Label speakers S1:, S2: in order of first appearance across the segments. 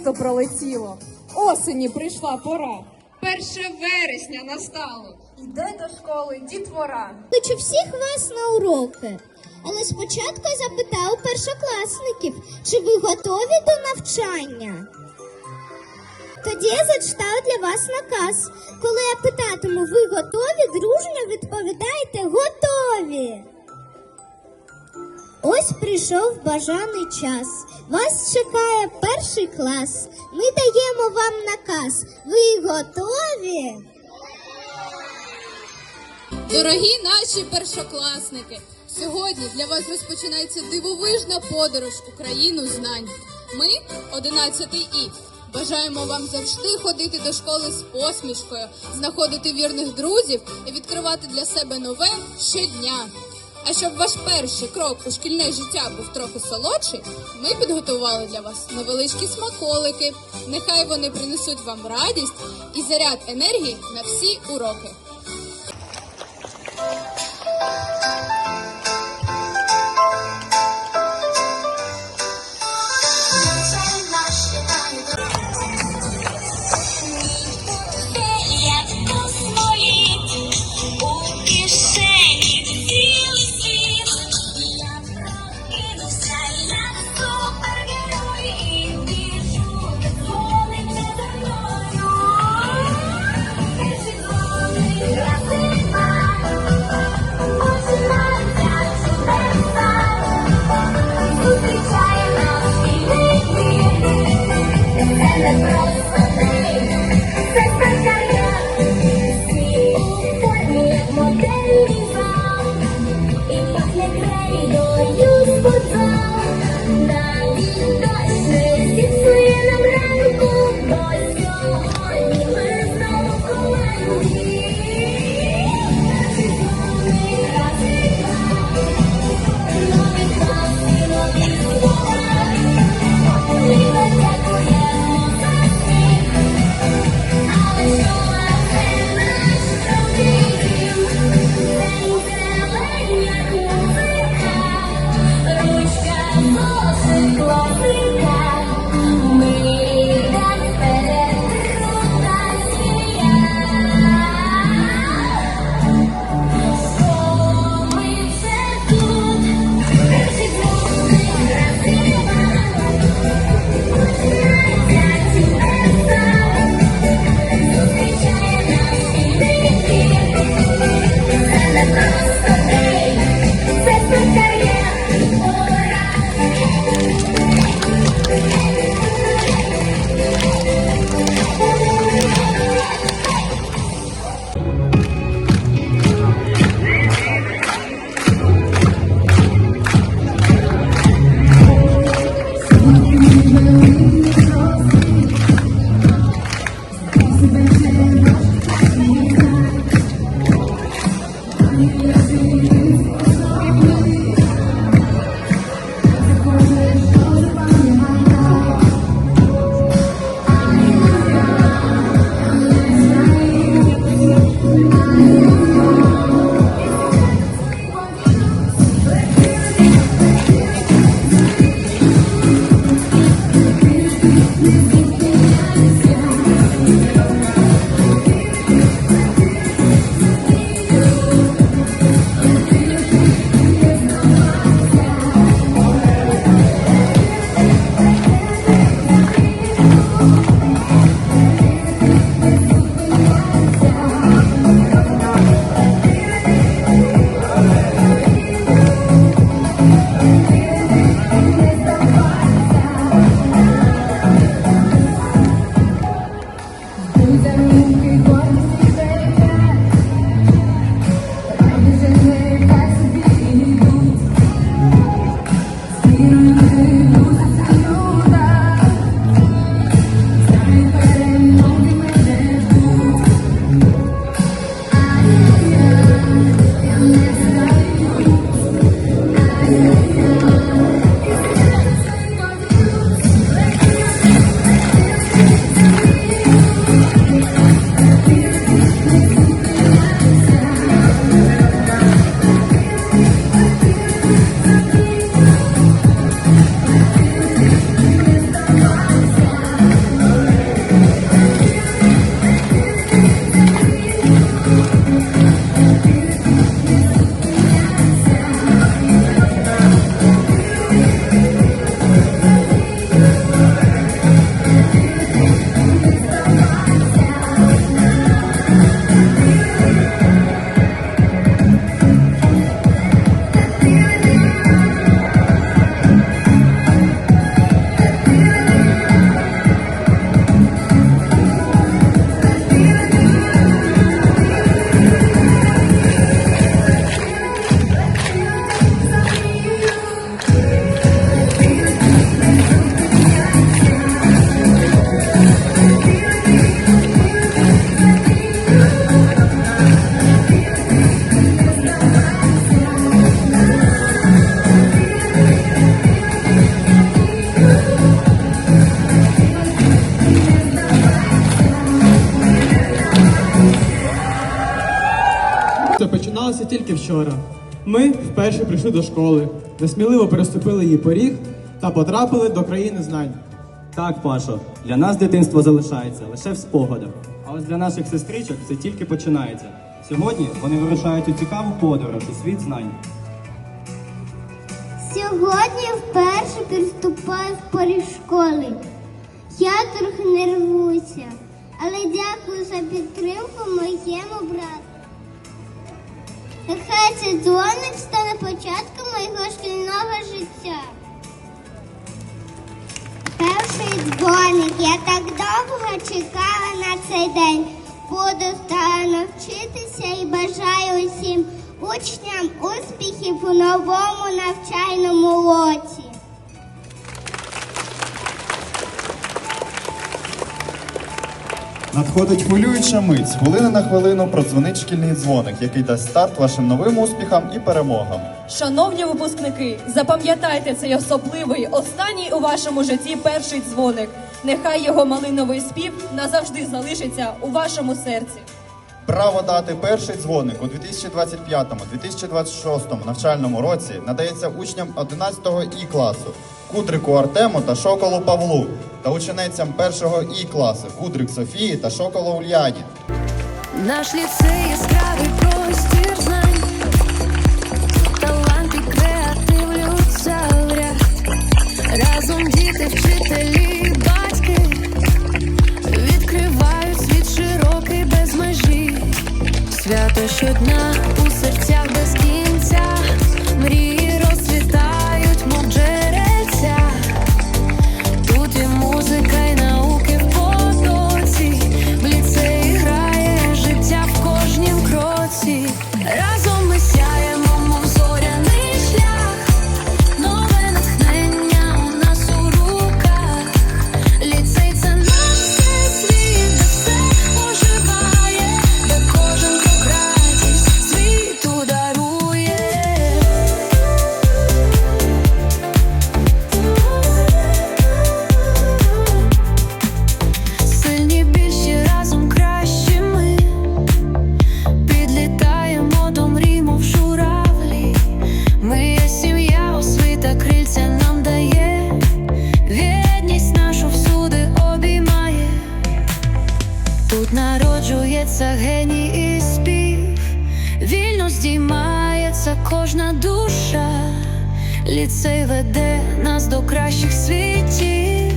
S1: літо пролетіло, осені прийшла пора.
S2: Перше вересня настало.
S1: Йде до школи дітвора.
S3: Хочу всіх вас на уроки. Але спочатку запитаю першокласників, чи ви готові до навчання? Тоді я зачитаю для вас наказ. Коли я питатиму, ви готові, дружньо відповідайте готові. Ось прийшов бажаний час. Вас чекає перший клас. Ми даємо вам наказ. Ви готові?
S2: Дорогі наші першокласники! Сьогодні для вас розпочинається дивовижна подорож у країну знань. Ми, 11 І, бажаємо вам завжди ходити до школи з посмішкою, знаходити вірних друзів і відкривати для себе нове щодня. А щоб ваш перший крок у шкільне життя був трохи солодший, ми підготували для вас невеличкі смаколики. Нехай вони принесуть вам радість і заряд енергії на всі уроки.
S4: you. Тільки вчора. Ми вперше прийшли до школи, несміливо переступили її поріг та потрапили до країни знань.
S5: Так, Пашо, для нас дитинство залишається лише в спогадах. А ось для наших сестричок це тільки починається. Сьогодні вони вирушають у цікаву подорож у світ знань.
S6: Сьогодні вперше переступаю в поріг школи. Я трохи нервуюся, але дякую за підтримку моєму брату. Нехай цей дзвоник стане початком моєго шкільного життя. Перший дзвоник. Я так довго чекала на цей день. Буду старано вчитися і бажаю усім учням успіхів у новому навчальному
S7: Надходить хвилююча мить. З хвилини на хвилину продзвонить шкільний дзвоник, який дасть старт вашим новим успіхам і перемогам.
S8: Шановні випускники, запам'ятайте цей особливий, останній у вашому житті перший дзвоник. Нехай його малиновий спів назавжди залишиться у вашому серці.
S7: Право дати перший дзвоник у 2025-2026 навчальному році надається учням 11 І класу Кудрику Артему та Шоколу Павлу та ученицям першого І класу Кудрик Софії та Шоколу Ульяні.
S9: Наш ліцей яскравий простір знань, талант і креатив лються в ряд. Разом діти, вчителі, батьки відкривають світ широкий без межі. Свято щодня у серцях без кінця. Кожна душа. Ліцей веде нас до кращих світів,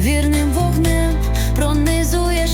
S9: вірним вогнем пронизує